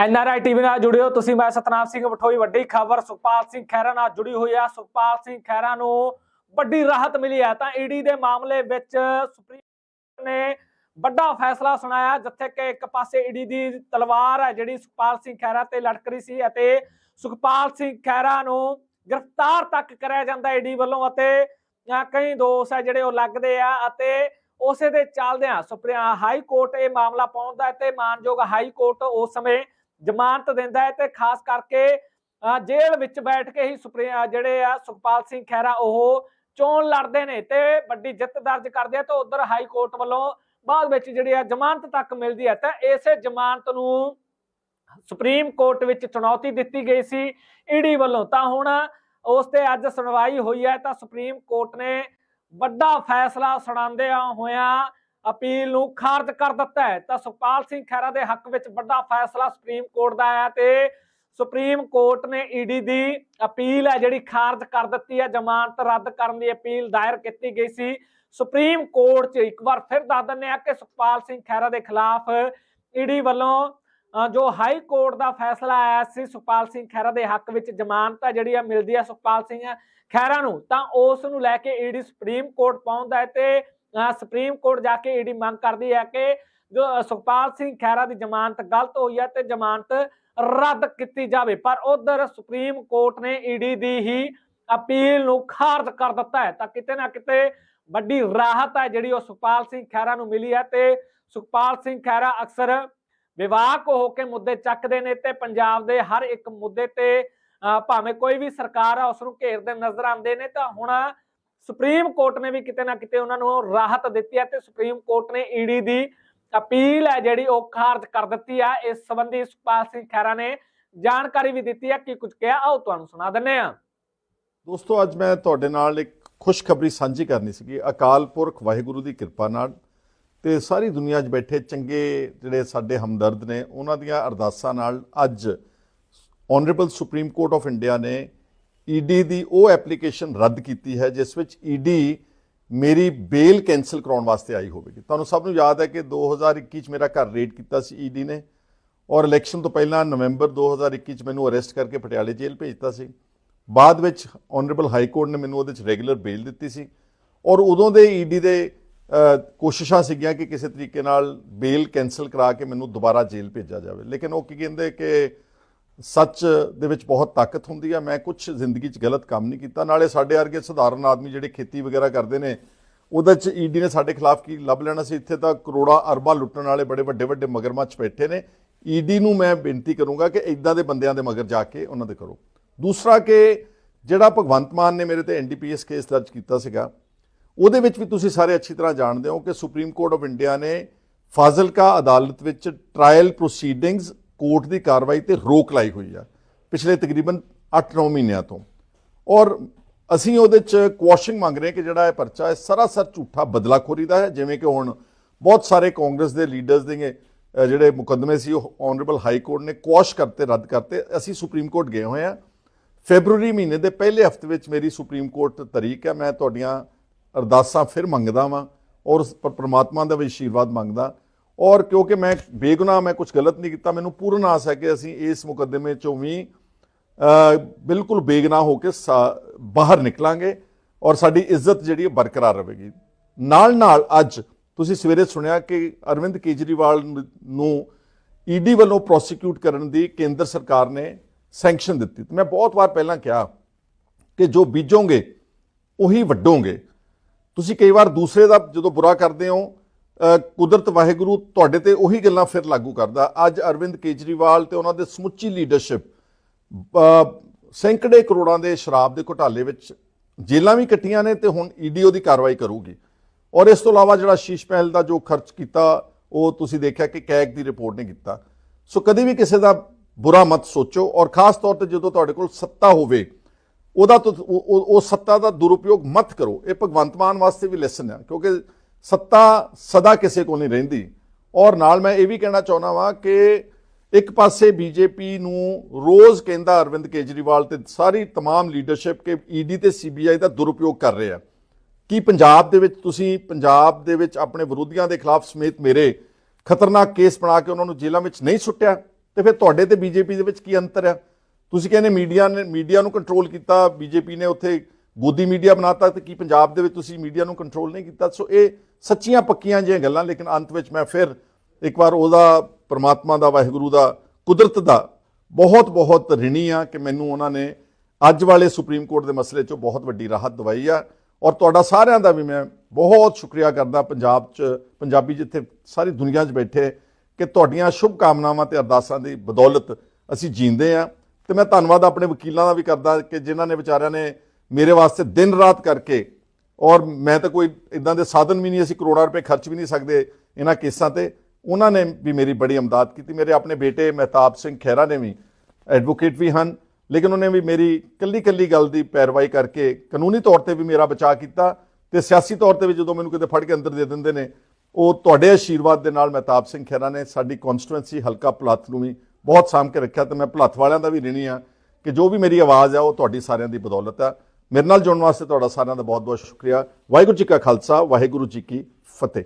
NRI TV ਨਾਲ ਜੁੜੇ ਹੋ। ਤੁਸੀਂ ਮੈਂ ਸਤਨਾਮ ਸਿੰਘ ਬਠੋਈ, ਵੱਡੀ ਖਬਰ ਸੁਖਪਾਲ ਸਿੰਘ ਖਹਿਰਾ ਨਾਲ ਜੁੜੀ ਹੋਈ ਹੈ ਸੁਖਪਾਲ ਸਿੰਘ ਖਹਿਰਾ ਨੂੰ ਵੱਡੀ ਰਾਹਤ ਮਿਲੀ ਹੈ। ਤਾਂ ਈਡੀ ਦੇ ਮਾਮਲੇ ਵਿੱਚ ਸੁਪਰੀਮ ਨੇ ਵੱਡਾ ਫੈਸਲਾ ਸੁਣਾਇਆ, ਜਿੱਥੇ ਕਿ ਇੱਕ ਪਾਸੇ ਈਡੀ ਦੀ ਤਲਵਾਰ ਹੈ ਜਿਹੜੀ ਸੁਖਪਾਲ ਸਿੰਘ ਖਹਿਰਾ ਤੇ ਲਟਕ ਰਹੀ ਸੀ ਅਤੇ ਸੁਖਪਾਲ ਸਿੰਘ ਖਹਿਰਾ ਨੂੰ ਗ੍ਰਿਫਤਾਰ ਤੱਕ ਕਰਿਆ ਜਾਂਦਾ ਈਡੀ ਵੱਲੋਂ ਅਤੇ ਕਈ ਦੋਸ਼ ਹੈ ਜਿਹੜੇ ਉਹ ਲੱਗਦੇ ਆ ਅਤੇ ਉਸੇ ਦੇ ਚੱਲਦਿਆਂ ਸੁਪਰੀਮ ਹਾਈ ਕੋਰਟ ਇਹ ਮਾਮਲਾ ਪਹੁੰਚਦਾ ਹੈ ਤੇ ਮਾਨਯੋਗ ਹਾਈ ਕੋਰਟ ਉਸ ਸਮੇਂ ਜ਼ਮਾਨਤ ਦਿੰਦਾ ਹੈ ਤੇ ਖਾਸ ਕਰਕੇ ਅਹ, ਜੇਲ੍ਹ ਵਿੱਚ ਬੈਠ ਕੇ ਹੀ ਸੁਪਰੀਮ ਜਿਹੜੇ ਆ ਸੁਖਪਾਲ ਸਿੰਘ ਖਹਿਰਾ ਉਹ ਚੋਣ ਲੜਦੇ ਨੇ ਤੇ ਵੱਡੀ ਜਿੱਤ ਦਰਜ ਕਰਦੇ ਆ ਤੇ ਉਧਰ ਹਾਈ ਕੋਰਟ ਵੱਲੋਂ ਬਾਅਦ ਵਿੱਚ ਜਿਹੜੀ ਆ ਜ਼ਮਾਨਤ ਤੱਕ ਮਿਲਦੀ ਹੈ ਤਾਂ ਇਸੇ ਜ਼ਮਾਨਤ ਨੂੰ ਸੁਪਰੀਮ ਕੋਰਟ ਵਿੱਚ ਚੁਣੌਤੀ ਦਿੱਤੀ ਗਈ ਸੀ ਈਡੀ ਵੱਲੋਂ। ਤਾਂ ਹੁਣ ਉਸ ਤੇ ਅੱਜ ਸੁਣਵਾਈ ਹੋਈ ਹੈ ਤਾਂ ਸੁਪਰੀਮ ਕੋਰਟ ਨੇ ਵੱਡਾ ਫੈਸਲਾ ਸੁਣਾਉਂਦਿਆਂ ਹੋਇਆਂ ਅਪੀਲ ਨੂੰ ਖਾਰਜ ਕਰ ਦਿੱਤਾ ਹੈ। ਤਾਂ ਸੁਖਪਾਲ ਸਿੰਘ ਖਹਿਰਾ ਦੇ ਹੱਕ ਵਿੱਚ ਵੱਡਾ ਫੈਸਲਾ ਸੁਪਰੀਮ ਕੋਰਟ ਦਾ ਆਇਆ ਤੇ ਸੁਪਰੀਮ ਕੋਰਟ ਨੇ ਈਡੀ ਦੀ ਅਪੀਲ ਹੈ ਜਿਹੜੀ ਖਾਰਜ ਕਰ ਦਿੱਤੀ ਹੈ। ਜ਼ਮਾਨਤ ਰੱਦ ਕਰਨ ਦੀ ਅਪੀਲ ਦਾਇਰ ਕੀਤੀ ਗਈ ਸੀ। ਸੁਪਰੀਮ ਕੋਰਟ 'ਚ ਇੱਕ ਵਾਰ ਫਿਰ ਦੱਸ ਦਿੰਦੇ ਆ ਕਿ ਸੁਖਪਾਲ ਸਿੰਘ ਖਹਿਰਾ ਦੇ ਖਿਲਾਫ ਈਡੀ ਵੱਲੋਂ ਜੋ ਹਾਈ ਕੋਰਟ ਦਾ ਫੈਸਲਾ ਆਇਆ ਸੀ, ਸੁਖਪਾਲ ਸਿੰਘ ਖਹਿਰਾ ਦੇ ਹੱਕ ਵਿੱਚ ਜ਼ਮਾਨਤ ਹੈ ਜਿਹੜੀ ਆ, ਮਿਲਦੀ ਹੈ ਸੁਖਪਾਲ ਸਿੰਘ ਖਹਿਰਾ ਨੂੰ। ਤਾਂ ਉਸ ਨੂੰ ਲੈ ਕੇ ਈਡੀ ਸੁਪਰੀਮ ਕੋਰਟ ਪਹੁੰਚਦਾ ਹੈ ਤੇ ਸੁਪਰੀਮ ਕੋਰਟ ਜਾ ਕੇ ਈਡੀ ਮੰਗ ਕਰਦੀ ਹੈ ਕਿ ਜੋ ਸੁਖਪਾਲ ਸਿੰਘ ਖਹਿਰਾ ਦੀ ਜ਼ਮਾਨਤ ਗਲਤ ਹੋਈ ਹੈ ਤੇ ਜ਼ਮਾਨਤ ਰੱਦ ਕੀਤੀ ਜਾਵੇ। ਪਰ ਉਧਰ ਸੁਪਰੀਮ ਕੋਰਟ ਨੇ ਈਡੀ ਦੀ ਹੀ ਅਪੀਲ ਨੂੰ ਖਾਰਜ ਕਰ ਦਿੱਤਾ ਹੈ। ਤਾਂ ਕਿਤੇ ਨਾ ਕਿਤੇ ਵੱਡੀ ਰਾਹਤ ਹੈ ਜਿਹੜੀ ਉਹ ਸੁਖਪਾਲ ਸਿੰਘ ਖਹਿਰਾ ਨੂੰ ਮਿਲੀ ਹੈ ਤੇ ਸੁਖਪਾਲ ਸਿੰਘ ਖਹਿਰਾ ਅਕਸਰ ਵਿਵਾਕ ਹੋ ਕੇ ਮੁੱਦੇ ਚੱਕਦੇ ਨੇ ਤੇ ਪੰਜਾਬ ਦੇ ਹਰ ਇੱਕ ਮੁੱਦੇ ਤੇ ਭਾਵੇਂ ਕੋਈ ਵੀ ਸਰਕਾਰ ਆ, ਉਸ ਨੂੰ ਘੇਰਦੇ ਨਜ਼ਰ ਆਉਂਦੇ ਨੇ। ਤਾਂ ਹੁਣ ਸੁਪਰੀਮ ਕੋਰਟ ਨੇ ਵੀ ਕਿਤੇ ਨਾ ਕਿਤੇ ਉਹਨਾਂ ਨੂੰ ਰਾਹਤ ਦਿੱਤੀ ਹੈ ਤੇ ਸੁਪਰੀਮ ਕੋਰਟ ਨੇ ਈਡੀ ਦੀ ਅਪੀਲ ਹੈ ਜਿਹੜੀ ਉਹ ਖਾਰਜ ਕਰ ਦਿੱਤੀ ਹੈ ਇਸ ਸੰਬੰਧੀ ਸੁਖਪਾਲ ਸਿੰਘ ਖਹਿਰਾ ਨੇ ਜਾਣਕਾਰੀ ਵੀ ਦਿੱਤੀ ਹੈ ਕੀ ਕੁਝ ਕਿਹਾ? ਆਓ ਤੁਹਾਨੂੰ ਸੁਣਾ ਦਿੰਨੇ ਆ ਦੋਸਤੋ, ਅੱਜ ਮੈਂ ਤੁਹਾਡੇ ਨਾਲ ਇੱਕ ਖੁਸ਼ਖਬਰੀ ਸਾਂਝੀ ਕਰਨੀ ਸੀਗੀ। ਅਕਾਲ ਪੁਰਖ ਵਾਹਿਗੁਰੂ ਦੀ ਕਿਰਪਾ ਨਾਲ ਤੇ ਸਾਰੀ ਦੁਨੀਆ 'ਚ ਬੈਠੇ ਚੰਗੇ ਜਿਹੜੇ ਸਾਡੇ ਹਮਦਰਦ ਨੇ, ਉਹਨਾਂ ਦੀਆਂ ਅਰਦਾਸਾਂ ਨਾਲ ਅੱਜ honourable supreme court of India ਨੇ ਈਡੀ ਦੀ ਉਹ ਐਪਲੀਕੇਸ਼ਨ ਰੱਦ ਕੀਤੀ ਹੈ, ਜਿਸ ਵਿੱਚ ਈਡੀ ਮੇਰੀ ਬੇਲ ਕੈਨਸਲ ਕਰਾਉਣ ਵਾਸਤੇ ਆਈ ਹੋਵੇਗੀ। ਤੁਹਾਨੂੰ ਸਭ ਨੂੰ ਯਾਦ ਹੈ ਕਿ 2021 ਚ ਮੇਰਾ ਘਰ ਰੇਡ ਕੀਤਾ ਸੀ ਈਡੀ ਨੇ ਔਰ ਇਲੈਕਸ਼ਨ ਤੋਂ ਪਹਿਲਾਂ ਨਵੰਬਰ 2021 ਚ ਮੈਨੂੰ ਅਰੈਸਟ ਕਰਕੇ ਪਟਿਆਲੇ ਜੇਲ੍ਹ ਭੇਜਤਾ ਸੀ। ਬਾਅਦ ਵਿੱਚ ਆਨਰੇਬਲ ਹਾਈ ਕੋਰਟ ਨੇ ਮੈਨੂੰ ਉਹਦੇ ਚ ਰੈਗੂਲਰ ਬੇਲ ਦਿੱਤੀ ਸੀ ਔਰ ਉਦੋਂ ਦੇ ਈਡੀ ਦੇ ਕੋਸ਼ਿਸ਼ਾਂ ਸੀਗੀਆਂ ਕਿ ਕਿਸੇ ਤਰੀਕੇ ਨਾਲ ਬੇਲ ਕੈਨਸਲ ਕਰਾ ਕੇ ਮੈਨੂੰ ਦੁਬਾਰਾ ਜੇਲ੍ਹ ਭੇਜਿਆ ਜਾਵੇ। ਲੇਕਿਨ ਉਹ ਕੀ ਕਹਿੰਦੇ ਕਿ ਸੱਚ ਦੇ ਵਿੱਚ ਬਹੁਤ ਤਾਕਤ ਹੁੰਦੀ ਆ। ਮੈਂ ਕੁਝ ਜ਼ਿੰਦਗੀ 'ਚ ਗਲਤ ਕੰਮ ਨਹੀਂ ਕੀਤਾ। ਨਾਲੇ ਸਾਡੇ ਵਰਗੇ ਸਧਾਰਨ ਆਦਮੀ ਜਿਹੜੇ ਖੇਤੀ ਵਗੈਰਾ ਕਰਦੇ ਨੇ, ਉਹਦੇ 'ਚ ਈਡੀ ਨੇ ਸਾਡੇ ਖਿਲਾਫ ਕੀ ਲੱਭ ਲੈਣਾ ਸੀ? ਇੱਥੇ ਤਾਂ ਕਰੋੜਾਂ ਅਰਬਾਂ ਲੁੱਟਣ ਵਾਲੇ ਬੜੇ ਵੱਡੇ ਵੱਡੇ ਮਗਰਮੱਛ ਬੈਠੇ ਨੇ। ਈਡੀ ਨੂੰ ਮੈਂ ਬੇਨਤੀ ਕਰੂੰਗਾ ਕਿ ਇਦਾਂ ਦੇ ਬੰਦਿਆਂ ਦੇ ਮਗਰ ਜਾ ਕੇ ਉਹਨਾਂ ਦੇ ਕਰੋ। ਦੂਸਰਾ ਕਿ ਜਿਹੜਾ ਭਗਵੰਤ ਮਾਨ ਨੇ ਮੇਰੇ ਤੇ ਐਨਡੀਪੀਐਸ ਕੇਸ ਦਰਜ ਕੀਤਾ ਸੀਗਾ, ਉਹਦੇ ਵਿੱਚ ਵੀ ਤੁਸੀਂ ਸਾਰੇ ਅੱਛੀ ਤਰ੍ਹਾਂ ਜਾਣਦੇ ਹੋ ਕਿ ਸੁਪਰੀਮ ਕੋਰਟ ਆਫ ਇੰਡੀਆ ਨੇ ਫਾਜ਼ਿਲਕਾ ਅਦਾਲਤ ਵਿੱਚ ਟ੍ਰਾਇਲ ਪ੍ਰੋਸੀਡਿੰਗਸ ਕੋਰਟ ਦੀ ਕਾਰਵਾਈ ਤੇ ਰੋਕ ਲਾਈ ਹੋਈ ਆ, ਪਿਛਲੇ ਤਕਰੀਬਨ 8-9 ਮਹੀਨਿਆਂ ਤੋਂ। ਔਰ ਅਸੀਂ ਉਹਦੇ ਚ ਕੁਐਸ਼ਿੰਗ ਮੰਗ ਰਹੇ ਕਿ ਜਿਹੜਾ ਇਹ ਪਰਚਾ ਹੈ, ਸਰਾਸਰ ਝੂਠਾ ਬਦਲਾਖੋਰੀ ਦਾ ਹੈ, ਜਿਵੇਂ ਕਿ ਹੁਣ ਬਹੁਤ ਸਾਰੇ ਕਾਂਗਰਸ ਦੇ ਲੀਡਰਸ ਦੇ ਜਿਹੜੇ ਮੁਕੱਦਮੇ ਸੀ, ਉਹ ਆਨਰੇਬਲ ਹਾਈ ਕੋਰਟ ਨੇ ਕੁਐਸ਼ ਕਰਤੇ, ਰੱਦ ਕਰਤੇ। ਅਸੀਂ ਸੁਪਰੀਮ ਕੋਰਟ ਗਏ ਹੋਏ ਆ ਫੈਬਰੂਰੀ ਮਹੀਨੇ ਦੇ ਪਹਿਲੇ ਹਫ਼ਤੇ ਵਿੱਚ ਮੇਰੀ ਸੁਪਰੀਮ ਕੋਰਟ ਤਰੀਕ ਹੈ, ਮੈਂ ਤੁਹਾਡੀਆਂ ਅਰਦਾਸਾਂ ਫਿਰ ਮੰਗਦਾ ਵਾਂ ਔਰ ਪਰਮਾਤਮਾ ਦਾ ਵੀ ਆਸ਼ੀਰਵਾਦ ਮੰਗਦਾ। ਔਰ ਕਿਉਂਕਿ ਮੈਂ ਬੇਗੁਨਾਹ, ਮੈਂ ਕੁਝ ਗਲਤ ਨਹੀਂ ਕੀਤਾ, ਮੈਨੂੰ ਪੂਰਨ ਆਸ ਹੈ ਕਿ ਅਸੀਂ ਇਸ ਮੁਕੱਦਮੇ ਚੋਂ ਵੀ ਬਿਲਕੁਲ ਬੇਗੁਨਾਹ ਹੋ ਕੇ ਸਾ- ਬਾਹਰ ਨਿਕਲਾਂਗੇ ਔਰ ਸਾਡੀ ਇੱਜ਼ਤ ਜਿਹੜੀ ਹੈ ਬਰਕਰਾਰ ਰਹੇਗੀ। ਨਾਲ ਨਾਲ ਅੱਜ ਤੁਸੀਂ ਸਵੇਰੇ ਸੁਣਿਆ ਕਿ ਅਰਵਿੰਦ ਕੇਜਰੀਵਾਲ ਨ- ਨੂੰ ਈਡੀ ਵੱਲੋਂ ਪ੍ਰੋਸੀਕਿਊਟ ਕਰਨ ਦੀ ਕੇਂਦਰ ਸਰਕਾਰ ਨੇ ਸੈਂਕਸ਼ਨ ਦਿੱਤੀ। ਮੈਂ ਬਹੁਤ ਵਾਰ ਪਹਿਲਾਂ ਕਿਹਾ ਕਿ ਜੋ ਬੀਜੋਗੇ, ਉਹੀ ਵੱਢੋਗੇ। ਤੁਸੀਂ ਕਈ ਵਾਰ ਦੂਸਰੇ ਦਾ ਜਦੋਂ ਬੁਰਾ ਕਰਦੇ ਹੋ ਕੁਦਰਤ ਵਾਹਿਗੁਰੂ ਤੁਹਾਡੇ ਤੇ ਉਹੀ ਗੱਲਾਂ ਫਿਰ ਲਾਗੂ ਕਰਦਾ। ਅੱਜ ਅਰਵਿੰਦ ਕੇਜਰੀਵਾਲ ਤੇ ਉਹਨਾਂ ਦੇ ਸਮੁੱਚੀ ਲੀਡਰਸ਼ਿਪ ਸੈਂਕੜੇ ਕਰੋੜਾਂ ਦੇ ਸ਼ਰਾਬ ਦੇ ਘੁਟਾਲੇ ਵਿੱਚ ਜੇਲਾਂ ਵੀ ਕੱਟੀਆਂ ਨੇ ਤੇ ਹੁਣ ਈਡੀਓ ਦੀ ਕਾਰਵਾਈ ਕਰੂਗੀ। ਔਰ ਇਸ ਤੋਂ ਇਲਾਵਾ ਜਿਹੜਾ ਸ਼ੀਸ਼ ਮਹਿਲ ਦਾ ਜੋ ਖਰਚ ਕੀਤਾ, ਉਹ ਤੁਸੀਂ ਦੇਖਿਆ ਕਿ ਕੈਗ ਦੀ ਰਿਪੋਰਟ ਨੇ ਕੀਤਾ। ਸੋ ਕਦੇ ਵੀ ਕਿਸੇ ਦਾ ਬੁਰਾ ਮਤ ਸੋਚੋ ਔਰ ਖਾਸ ਤੌਰ ਤੇ ਜਦੋਂ ਤੁਹਾਡੇ ਕੋਲ ਸੱਤਾ ਹੋਵੇ, ਉਹਦਾ ਤੁ- ਉਹ ਸੱਤਾ ਦਾ ਦੁਰਉਪਯੋਗ ਮਤ ਕਰੋ। ਇਹ ਭਗਵੰਤ ਮਾਨ ਵਾਸਤੇ ਵੀ ਲੈਸਨ ਹੈ ਕਿਉਂਕਿ ਸੱਤਾ ਸਦਾ ਕਿਸੇ ਕੋਲ ਨਹੀਂ ਰਹਿੰਦੀ ਔਰ ਨਾਲ ਮੈਂ ਇਹ ਵੀ ਕਹਿਣਾ ਚਾਹੁੰਦਾ ਵਾਂ ਕਿ ਇੱਕ ਪਾਸੇ ਬੀਜੇਪੀ ਨੂੰ ਰੋਜ਼ ਕਹਿੰਦਾ ਅਰਵਿੰਦ ਕੇਜਰੀਵਾਲ ਤੇ ਸਾਰੀ तमाम ਲੀਡਰਸ਼ਿਪ ਕਿ ਈਡੀ ਤੇ ਸੀਬੀਆਈ ਦਾ ਦੁਰਉਪਯੋਗ ਕਰ ਰਹੇ ਆ ਕੀ ਪੰਜਾਬ ਦੇ ਵਿੱਚ ਤੁਸੀਂ ਪੰਜਾਬ ਦੇ ਵਿੱਚ ਆਪਣੇ ਵਿਰੋਧੀਆਂ ਦੇ ਖਿਲਾਫ ਸਮੇਤ ਮੇਰੇ ਖਤਰਨਾਕ ਕੇਸ ਬਣਾ ਕੇ ਉਹਨਾਂ ਨੂੰ ਜੇਲ੍ਹਾਂ ਵਿੱਚ ਨਹੀਂ ਸੁੱਟਿਆ ਤੇ ਫਿਰ ਤੁਹਾਡੇ ਤੇ ਬੀਜੇਪੀ ਦੇ ਵਿੱਚ ਕੀ ਅੰਤਰ ਆ ਤੁਸੀਂ ਕਹਿੰਦੇ ਮੀਡੀਆ ਨੇ ਮੀਡੀਆ ਨੂੰ ਕੰਟਰੋਲ ਕੀਤਾ ਬੀਜੇਪੀ ਨੇ ਉੱਥੇ ਗੋਦੀ ਮੀਡੀਆ ਬਣਾਤਾ ਤੇ ਕੀ ਪੰਜਾਬ ਦੇ ਵਿੱਚ ਤੁਸੀਂ ਮੀਡੀਆ ਨੂੰ ਕੰਟਰੋਲ ਨਹੀਂ ਕੀਤਾ ਸੋ ਇਹ ਸੱਚੀਆਂ ਪੱਕੀਆਂ ਜਿਹੀਆਂ ਗੱਲਾਂ, ਲੇਕਿਨ ਅੰਤ ਵਿੱਚ ਮੈਂ ਫਿਰ ਇੱਕ ਵਾਰ ਉਹਦਾ, ਪ੍ਰਮਾਤਮਾ ਦਾ, ਵਾਹਿਗੁਰੂ ਦਾ, ਕੁਦਰਤ ਦਾ ਬਹੁਤ ਬਹੁਤ ਰਿਣੀ ਆ ਕਿ ਮੈਨੂੰ ਉਹਨਾਂ ਨੇ ਅੱਜ ਵਾਲੇ ਸੁਪਰੀਮ ਕੋਰਟ ਦੇ ਮਸਲੇ 'ਚੋਂ ਬਹੁਤ ਵੱਡੀ ਰਾਹਤ ਦਵਾਈ ਆ। ਔਰ ਤੁਹਾਡਾ ਸਾਰਿਆਂ ਦਾ ਵੀ ਮੈਂ ਬਹੁਤ ਸ਼ੁਕਰੀਆ ਕਰਦਾ ਪੰਜਾਬ 'ਚ, ਪੰਜਾਬੀ ਜਿੱਥੇ ਸਾਰੀ ਦੁਨੀਆ 'ਚ ਬੈਠੇ ਕਿ ਤੁਹਾਡੀਆਂ ਸ਼ੁਭ ਕਾਮਨਾਵਾਂ ਤੇ ਅਰਦਾਸਾਂ ਦੀ ਬਦੌਲਤ ਅਸੀਂ ਜੀਂਦੇ ਆ ਤੇ ਮੈਂ ਧੰਨਵਾਦ ਆਪਣੇ ਵਕੀਲਾਂ ਦਾ ਵੀ ਕਰਦਾ ਕਿ ਜਿਨ੍ਹਾਂ ਨੇ ਵਿਚਾਰਿਆਂ ਨੇ ਮੇਰੇ ਵਾਸਤੇ ਦਿਨ ਰਾਤ ਕਰਕੇ ਔਰ ਮੈਂ ਤਾਂ ਕੋਈ ਇਦਾਂ ਦੇ ਸਾਧਨ ਵੀ ਨਹੀਂ, ਅਸੀਂ ਕਰੋੜਾਂ ਰੁਪਏ ਖਰਚ ਵੀ ਨਹੀਂ ਸਕਦੇ ਇਹਨਾਂ ਕੇਸਾਂ ਤੇ। ਉਹਨਾਂ ਨੇ ਵੀ ਮੇਰੀ ਬੜੀ ਅਮਦਾਦ ਕੀਤੀ, ਮੇਰੇ ਆਪਣੇ ਬੇਟੇ ਮਹਿਤਾਬ ਸਿੰਘ ਖਹਿਰਾ ਨੇ ਵੀ ਐਡਵੋਕੇਟ ਵੀ ਹਨ, ਲੇਕਿਨ ਉਹਨੇ ਵੀ ਮੇਰੀ ਕੱਲੀ ਕੱਲੀ ਗੱਲ ਦੀ ਪੈਰਵਾਈ ਕਰਕੇ ਕਾਨੂੰਨੀ ਤੌਰ ਤੇ ਵੀ ਮੇਰਾ ਬਚਾਅ ਕੀਤਾ ਤੇ ਸਿਆਸੀ ਤੌਰ ਤੇ ਵੀ ਜਦੋਂ ਮੈਨੂੰ ਕਿਤੇ ਫੜ ਕੇ ਅੰਦਰ ਦੇ ਦਿੰਦੇ ਨੇ, ਉਹ ਤੁਹਾਡੇ ਆਸ਼ੀਰਵਾਦ ਦੇ ਨਾਲ ਮਹਿਤਾਬ ਸਿੰਘ ਖਹਿਰਾ ਨੇ ਸਾਡੀ ਕਨਸਟੀਟੂਐਂਸੀ ਹਲਕਾ ਭਲੱਥ ਨੂੰ ਵੀ ਬਹੁਤ ਸਾਂਭ ਕੇ ਰੱਖਿਆ ਤੇ ਮੈਂ ਭਲੱਥ ਵਾਲਿਆਂ ਦਾ ਵੀ ਰਿਣੀ ਆ ਕਿ ਜੋ ਵੀ ਮੇਰੀ ਆਵਾਜ਼ ਆ, ਉਹ ਤੁਹਾਡੀ ਸਾਰਿਆਂ ਦੀ ਬਦੌਲਤ ਆ। ਮੇਰੇ ਨਾਲ ਜੁੜਨ ਵਾਸਤੇ ਤੁਹਾਡਾ ਸਾਰਿਆਂ ਦਾ ਬਹੁਤ ਬਹੁਤ ਸ਼ੁਕਰੀਆ। ਵਾਹਿਗੁਰੂ ਜੀ ਕਾ ਖਾਲਸਾ, ਵਾਹਿਗੁਰੂ ਜੀ ਕੀ ਫਤਿਹ।